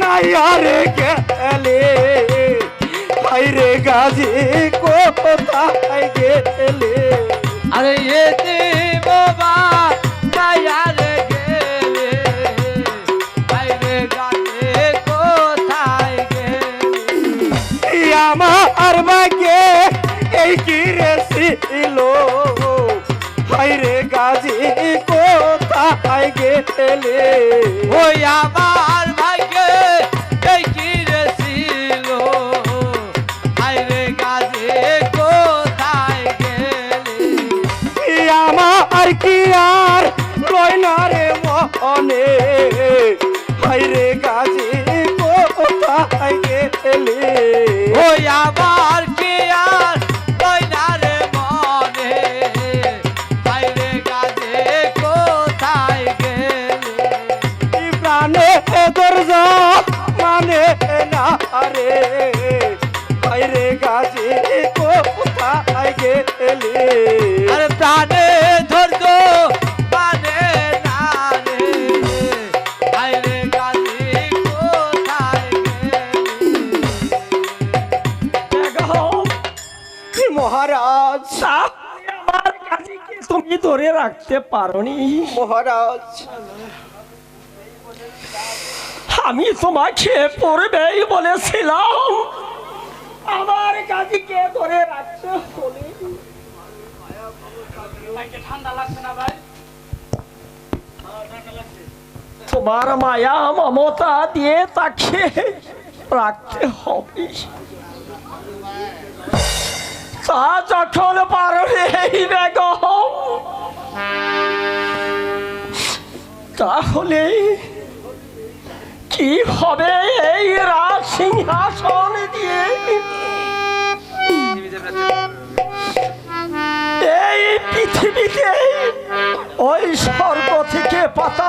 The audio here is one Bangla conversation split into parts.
নাইয়ারে গেলে। হাইরে গাজি কোথায় গেলে? আরে এতে বাবা কায়ার গেলে। হায়রে কাজে কোথায় গেলে? আমার বাগে এই কি রে ছিল? হাইরে গাজি কোথায় গেলে ওই আমার ভাগ্যে এই কি রে ছিল? হায়রে কাজে কোথায় গেলে? আমার কি আর রে মনে? হাইরে গাজি রাখতে পারোনি। মহারাজ। আমি তোমাকে পড়বেই বলেছিলাম। আমার কাজীকে ধরে রাখতে হলে তোমার মায়া মমতা দিয়ে তাকে রাখতে হবে। তা যখন পারবে এই বেগম তাহলে কি হবে এই রাজ সিংহাসন দিয়ে? এই পৃথিবীতে ওই স্বর্গ থেকে পাতাল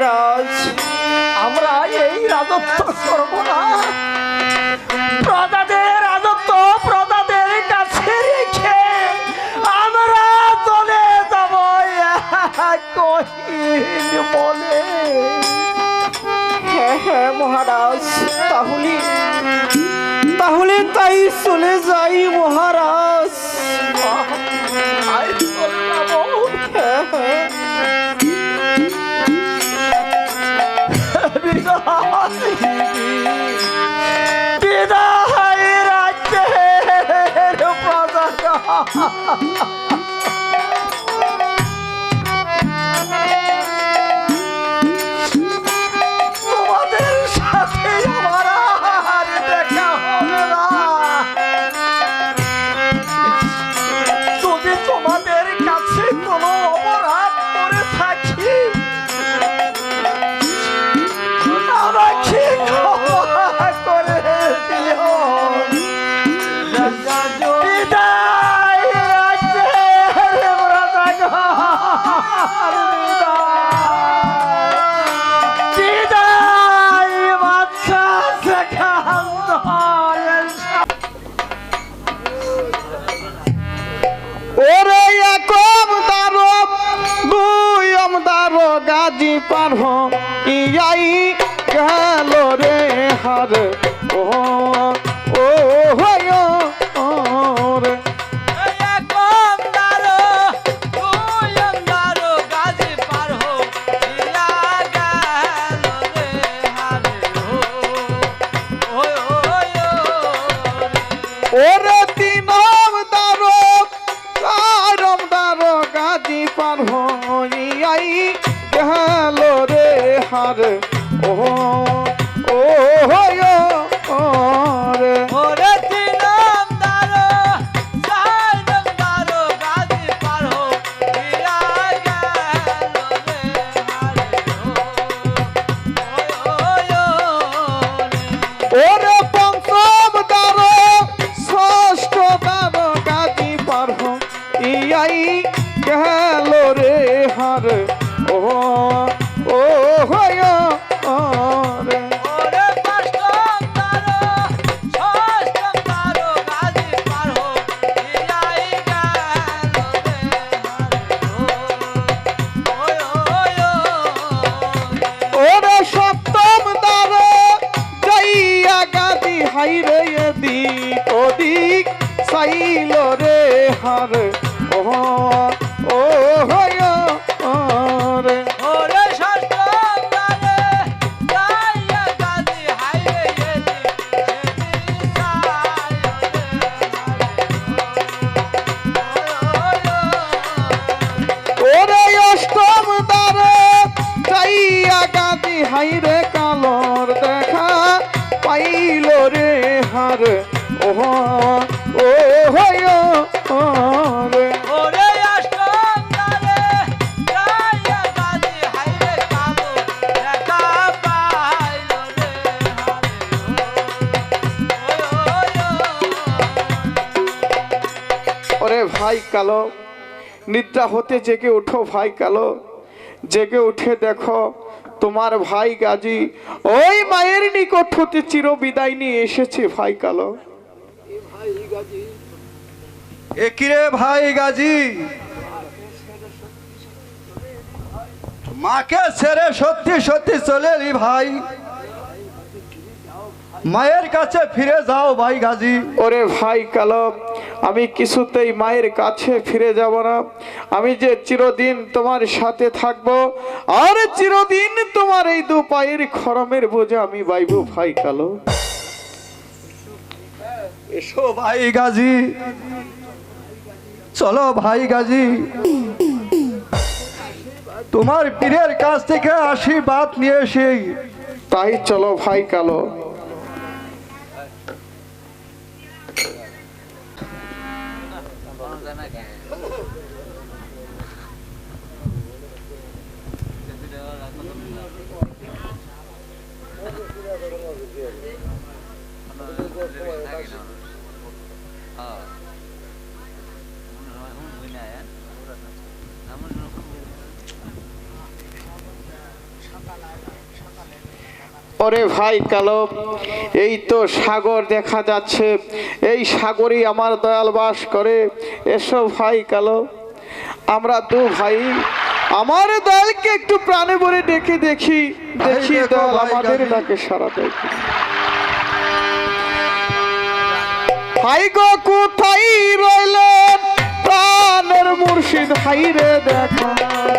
মহারাজ আমরা এই রাজত্ব করব না। প্রজাগণ তোমাদের ও ওরে হতে জেগে ওঠো ভাই কালো। জেগে উঠে দেখো, তোমার ভাই গাজী, ওই মায়ের নিকট হতে চির বিদায় নিয়ে এসেছে ভাই কালো। একিরে ভাই গাজী? মাকে ছেড়ে সত্যি সত্যি চলে ভাই। মায়ের কাছে ফিরে যাও ভাই গাজী। ওরে ভাই কালো আমি কিছুতেই মায়ের কাছে ফিরে যাব না। আমি যে চিরদিন তোমার সাথে থাকব আর চিরদিন তোমার এই দু পায়ের খরমের বোঝা আমি বাইব ভাই কালো। এসো ভাই গাজী। চলো ভাই গাজী। তোমার পীরের কাছ থেকে আশীর্বাদ নিয়ে সেই তাই চলো ভাই কালো। ওরে ভাই কালো এই তো সাগর দেখা যাচ্ছে। এই সাগরই আমার দয়াল বাস করে। এসো ভাই কালো আমরা দু ভাই আমার দয়ালকে একটু প্রাণে ভরে ডেকে দেখি। দেখি দয়াল আমাদের। ডাকে সারা দেয়। ভাই গো কোথায় রইলেন প্রাণের মুর্শিদ হাই রে দেখা।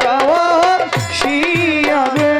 যাওয়ার শিয়া রে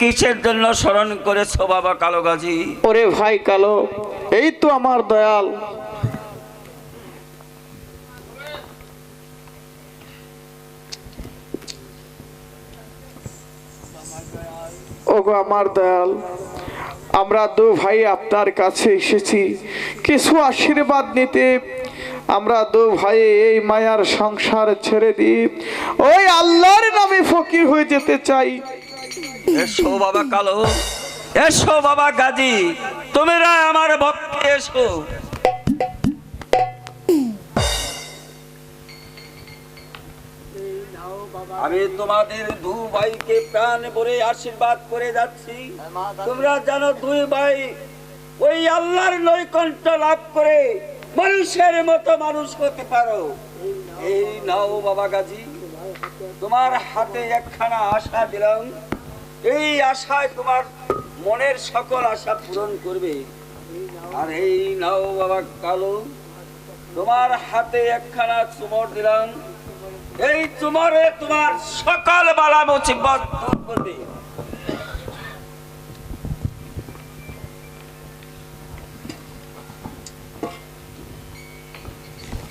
কিসের জন্য স্মরণ করেছ বাবা কালো গাজী? ওরে ভাই কালো, এই তো আমার দয়াল। ওগো আমার দয়াল, আমরা দু ভাই আপনার কাছে এসেছি। কিছু আশীর্বাদ নিতে আমরা দু ভাই এই মায়ার সংসার ছেড়ে দিই ওই আল্লাহর নামে ফকির হয়ে যেতে চাই। এসো বাবা কালো। এসো বাবা গাজী। তোমরা আমার ভক্তে এসো। আমি তোমাদের দু ভাইকে প্রাণ ভরে আশীর্বাদ করে যাচ্ছি। তোমরা জানো দুই ভাই ওই আল্লাহর নৈকণ্ঠ লাভ করে মানুষের মতো মানুষ হতে পারো। এই নাও বাবা গাজী। তোমার হাতে একখানা আশা দিলাম। এই আশায় তোমার মনের সকল আশা পূরণ করবে। আর এই নাও বাবা কালো তোমার হাতে একখানা চুমর দিলাম। এই চুমরে তোমার সকল বালা মুসিবত দূর করবে।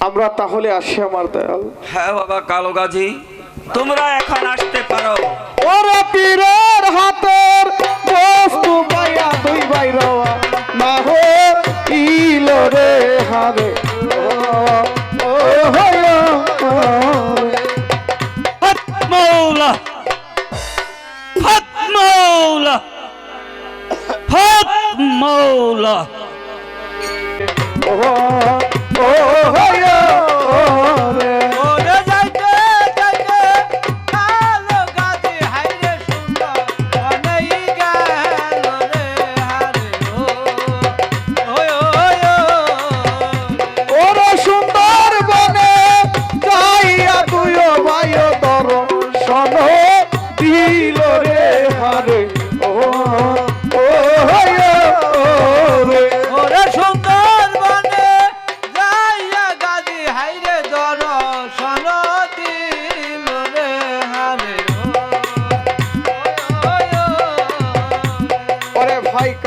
আমরা তাহলে আসি আমার দয়াল। হ্যাঁ বাবা কালো গাজী। তোমরা এখন আসতে পারো। ওরে পীরের হাতের বস্তু পাইয়া দুই ভাই রওয়া। না হো ইলো রে হারে ও,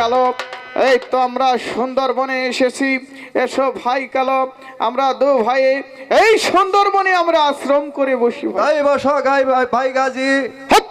কালো এই তো আমরা সুন্দরবনে এসেছি। এসো ভাই কালো আমরা দু ভাই এই সুন্দরবনে আমরা আশ্রম করে বসি ভাই। বসো গাই ভাই ভাই গাজী। হক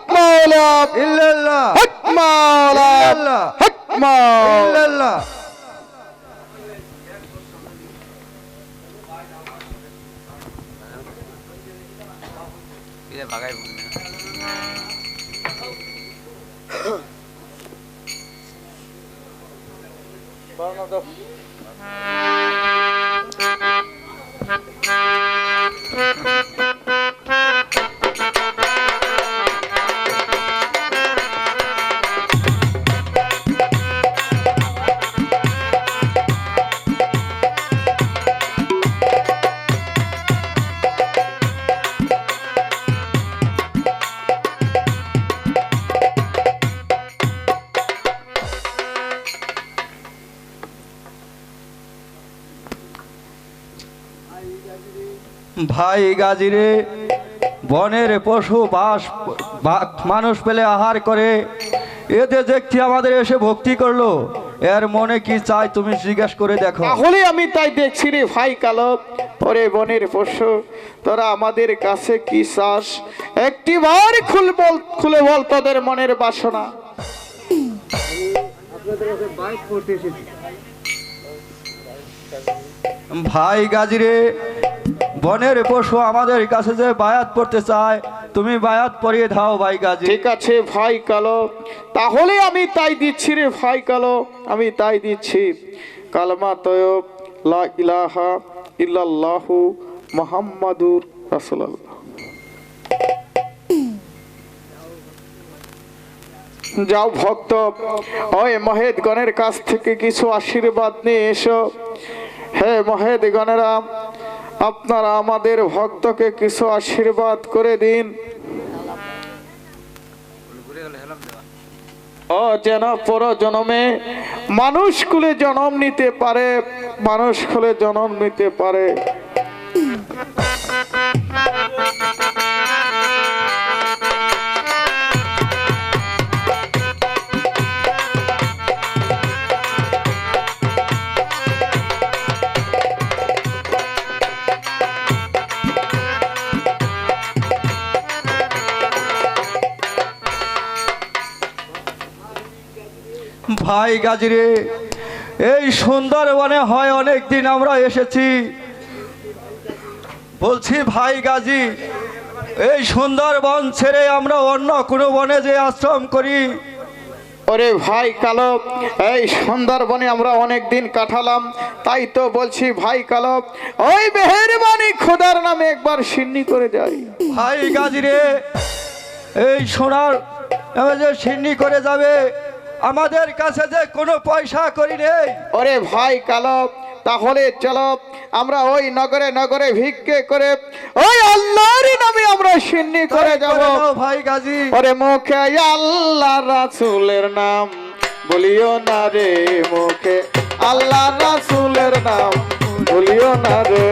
মাওলা ইল্লাল্লাহ হক মাওলা ইল্লাল্লাহ ভাই গাজিরে বনের পশু বাস মানুষ পেলে আহার করে। এতে দেখছি আমাদের এসে ভক্তি করল। এর মনে কি চাই তুমি জিজ্ঞেস করে দেখো। তাহলে আমি তাই দেখছি রে ভাই কালো পরে বনের পশু। তোরা আমাদের কাছে কি চাস? একটি বার খুল বল খুলে বল তোদের মনের বাসনা। ভাই গাজিরে বনের পশু আমাদের কাছে যে বায়াত পড়তে চায়, তুমি বায়াত পরিয়ে দাও ভাই গাজি। ঠিক আছে ভাই কালো। তাহলে আমি তাই দিচ্ছি রে ভাই কালো, আমি তাই দিচ্ছি। কালমা তয়ব, লা ইলাহা ইল্লাল্লাহু মুহাম্মাদুর রাসূলুল্লাহ। যাও ভক্ত, ওই মহেদগণের কাছ থেকে কিছু আশীর্বাদ নিয়ে এসো। হে মহেদগণেরা আপনারা আমাদের ভক্তকে কিছু আশীর্বাদ করে দিন। ও যেন পর জনমে মানুষ কুলে জনম নিতে পারে, মানুষ কুলে জন্ম নিতে পারে। ভাই গাজিরে এই সুন্দরবনে হয় অনেক দিন আমরা এসেছি। বলছি ভাই গাজী এই সুন্দরবন ছেড়ে আমরা অন্য কোনো বনে যে আশ্রম করি? ওরে ভাই কালো এই সুন্দরবনে আমরা অনেক দিন কাটালাম। তাই তো বলছি ভাই কালো ওই মেহেরবানি খোদার নামে একবার সিন্নি করে যাই। ভাই গাজিরে এই সোনার যে সিন্নি করে যাবে আমাদের কাছে যে কোনো পয়সা করি নেই। ওরে ভাই কালো তাহলে চলো আমরা ওই নগরে নগরে ভিক্ষে করে ওই আল্লাহর নামে আমরা সিন্নি করে যাব। ভাই গাজী। ওরে মুখে আল্লাহ রাসুলের নাম বলিও না রে মুখে। আল্লাহ রাসুলের নাম বলিও না রে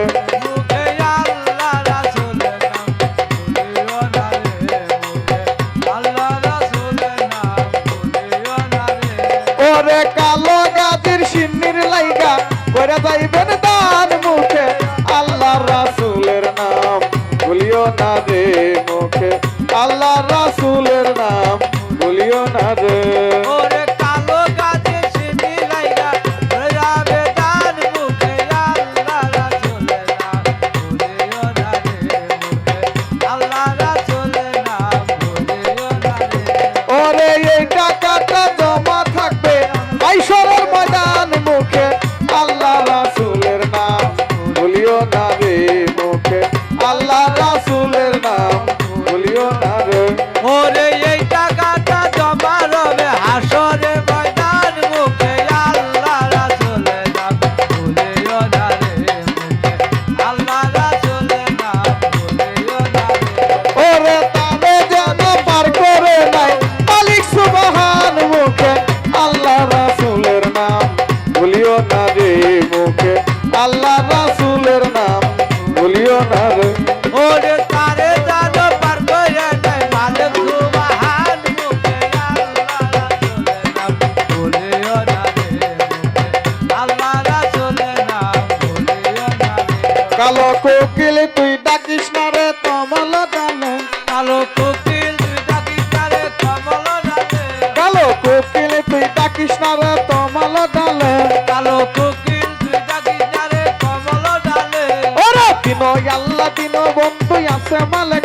কালো কোকিল তুই ডাকিস না রে কমল ডালে কালো কোকিল তুই ডাকিস না রে কমল ডালে কালো কোকিল তুই ডাকিস না রে কমল ডালে কালো কোকিল তুই ডাকিস না রে কমল ডালে ওরে দিন আল্লাহ দিন বন্ধু আছে মালিক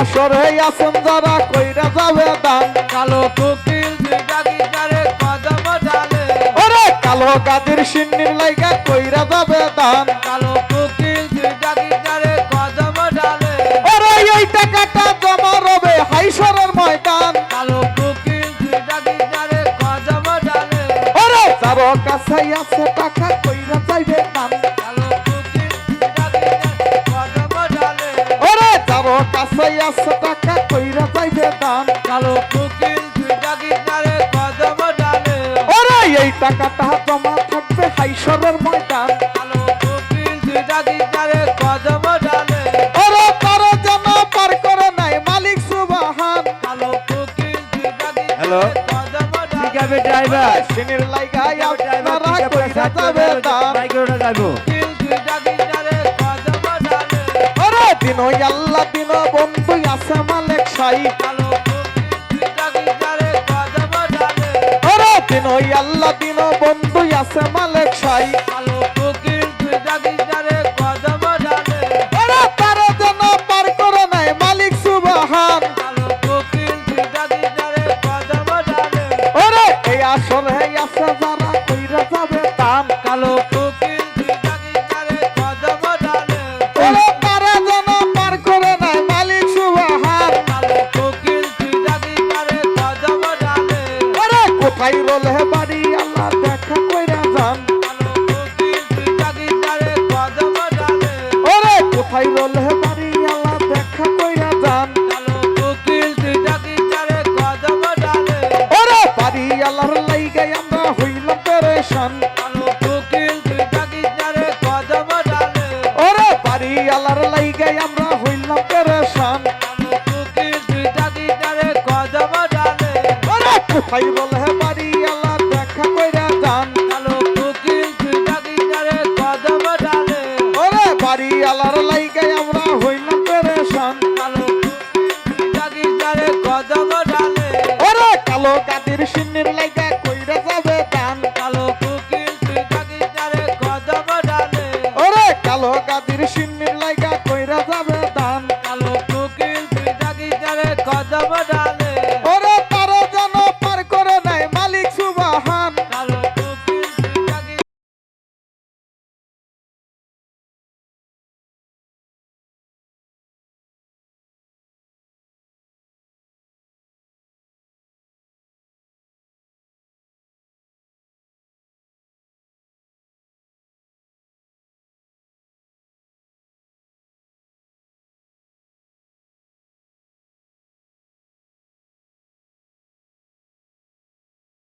আসরে আসেন যারা কইরা যাবে দান। কালো কোকিল তারে কদম ডালে। ওরে কালো গাদির সিন্নির লাইগা কইরা যাবে দান। কালো কোকিল তারে কদম ডালে। ওরে এই টাকাটা জমা রবে হাইসরের ময়দান। কালো কোকিল তারে কদম ডালে। ওরে যার কাছে আছে টাকা কইরা আছে টাকা কইরা যাইবে দান। কালো কোকিল তুই ডাকিস তারে কদম ডালে। ওরে এই টাকাটা জমা থাকবে হাইসরের ময়দান। কালো কোকিল তুই ডাকিস তারে কদম ডালে। ওরে তার যেন পার করে নাই মালিক সুবাহান। কালো কোকিল তুই ডাকিস হ্যালো? ঠিক আছে ড্রাইভার। সিনির লাইগা আপনারা কইরা যাবে দান। তুই ডাকিস দিন আল্লাহ দিন বন্ধু আছে মালিক সাই। দিন আল্লাহ দিন বন্ধু আছে মালিক সাই।